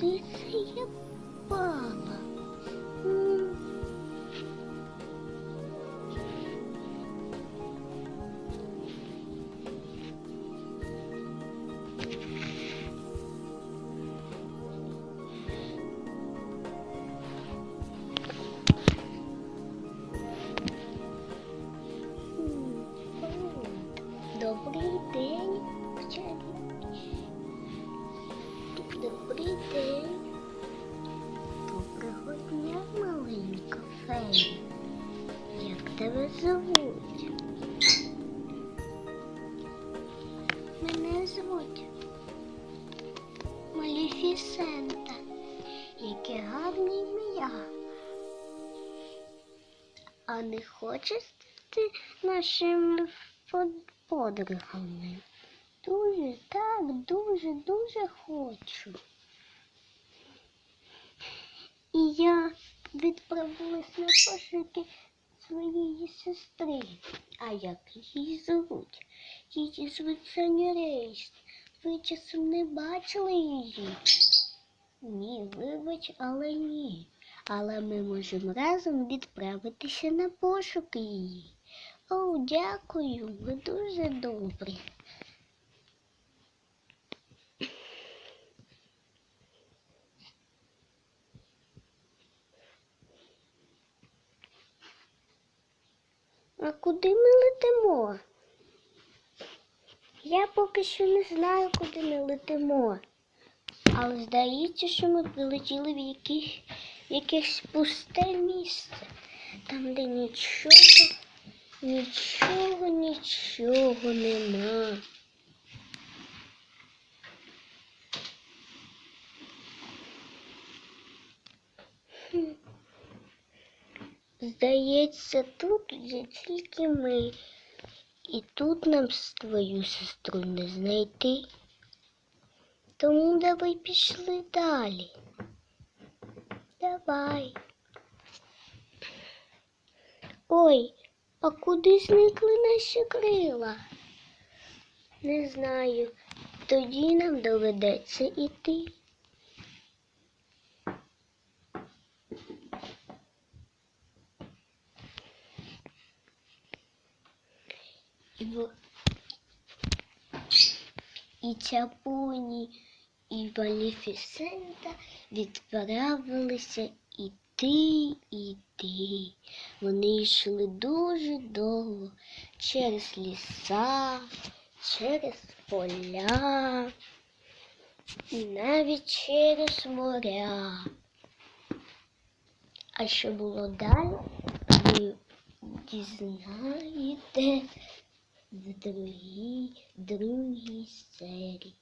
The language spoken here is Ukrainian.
куди це я пала? Добрий день, Добрий день. Тебе звуть? Мене звуть Маліфісента. Яке гарне ім'я. А не хочеш ти нашими под- подругами? Дуже, так, дуже, дуже хочу. І я відправилась на пошуки своєї сестри. А як її звуть? Її звуть Соня Рейс. Ви часом не бачили її? Ні, вибач, але ні. Але ми можемо разом відправитися на пошуки її. О, дякую, ви дуже добрі. А куди ми летимо? Я поки що не знаю, куди ми летимо. Але здається, що ми прилетіли в якесь, якесь пусте місце, там, де нічого, нічого, нічого нема. Здається, тут є тільки ми. І тут нам твою сестру не знайти. Тому давай пішли далі. Давай. Ой, а куди зникли наші крила? Не знаю. Тоді нам доведеться іти. І, Чапуні, і Маліфісента відправилися іти, іти. Вони йшли дуже довго через ліса, через поля і навіть через моря. А що було далі, ви дізнаєте в другій, другій серії.